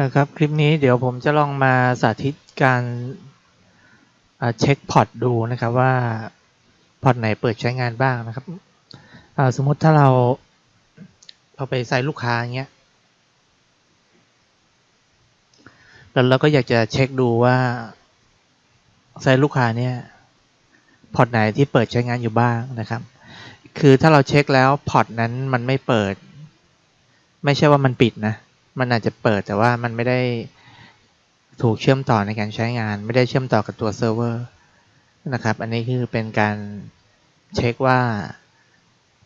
นะครับคลิปนี้เดี๋ยวผมจะลองมาสาธิตการเช็คพอร์ตดูนะครับว่าพอร์ตไหนเปิดใช้งานบ้างนะครับสมมติถ้าเราเราไปใส่ลูกค้าอย่างเงี้ยแล้วเราก็อยากจะเช็คดูว่าไซต์ลูกค้าเนี่ยพอร์ตไหนที่เปิดใช้งานอยู่บ้างนะครับ คือถ้าเราเช็คแล้วพอร์ตนั้นมันไม่เปิด ไม่ใช่ว่ามันปิดนะ มันอาจจะเปิดแต่ว่ามันไม่ได้ถูกเชื่อมต่อในการใช้งาน ไม่ได้เชื่อมต่อกับตัวเซิร์ฟเวอร์นะครับ อันนี้คือเป็นการเช็คว่า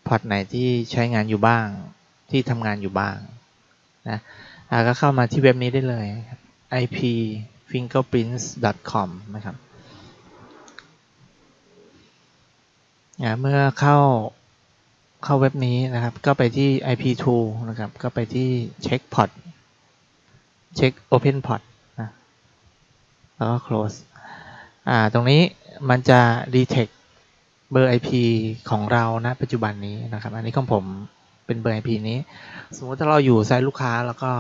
พอร์ตไหนที่ใช้งานอยู่บ้างที่ทำงานอยู่บ้างนะอ่าก็เข้ามาที่เว็บนี้ได้เลย ipfingerprints.com นะครับเมื่อเข้า เข้าเว็บนี้นะครับ ก็ไปที่ ip2 นะครับ ก็ไปที่ check port check open port นะ แล้วก็ close อ่า ตรงนี้มันจะ detect เบอร์ IP ของเราณปัจจุบันนี้นะครับ อันนี้ของผมเป็นเบอร์ IP นี้ สมมติถ้าเราอยู่ไซต์ลูกค้าแล้วก็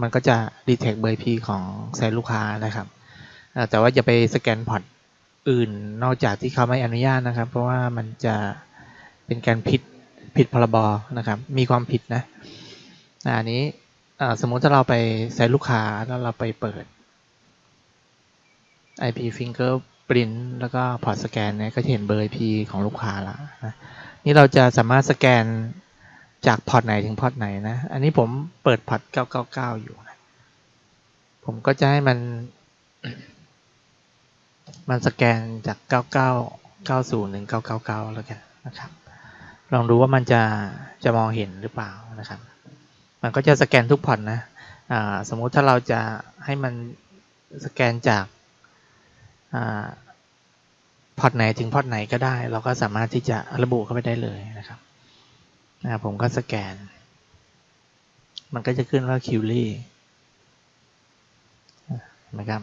มันก็จะ detect เบอร์ IP ของไซต์ลูกค้านะครับอ่าแต่ว่าอย่าไปสแกนพอร์ตอื่นนอกจากที่เขาไม่อนุญาตนะครับ เพราะว่ามันจะเป็นการผิด ผิดพรบนะครับ มีความผิดนะอันนี้สมมุติถ้าเราไปไซต์ลูกค้าแล้วเราไปเปิด IP fingerprint แล้วก็พอร์ตสแกนเนี่ยก็จะเห็นเบอร์ IP ของลูกค้าละนะนี่เราจะสามารถสแกนจากพอร์ตไหนถึงพอร์ตไหนนะ อันนี้ผมเปิดพอร์ต 999 อยู่นะผมก็จะให้มัน มันสแกนจาก 99 90ถึง999 แล้วกันนะครับ ลองดูว่ามันจะจะมองเห็นหรือเปล่านะครับ มันก็จะสแกนทุกพอร์ตนะสมมุติถ้าเราจะให้มันสแกนจากอพอร์ตไหนถึงพอร์ตไหนก็ได้ เราก็สามารถที่จะระบุเข้าไปได้เลยนะครับผมก็สแกน มันก็จะขึ้นว่าคิวรี่นะครับ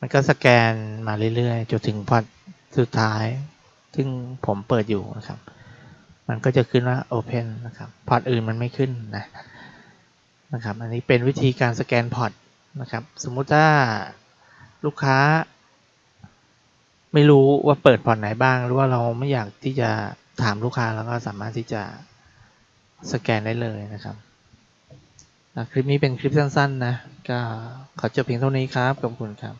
มันก็สแกนมาเรื่อยๆจนถึงพอร์ตสุดท้าย ซึ่งผมเปิดอยู่นะครับ มันก็จะขึ้นว่า Open นะครับพอร์ตอื่นมันไม่ขึ้นนะนะครับอันนี้เป็นวิธีการสแกนพอร์ตนะครับสมมุติถ้าลูกค้า ไม่รู้ว่าเปิดพอร์ตไหนบ้าง หรือว่าเราไม่อยากที่จะถามลูกค้าแล้วก็สามารถที่จะสแกนได้เลยนะครับอะคลิปนี้เป็นคลิปสั้นๆนะก็ขอจบเพียงเท่านี้ครับขอบคุณครับ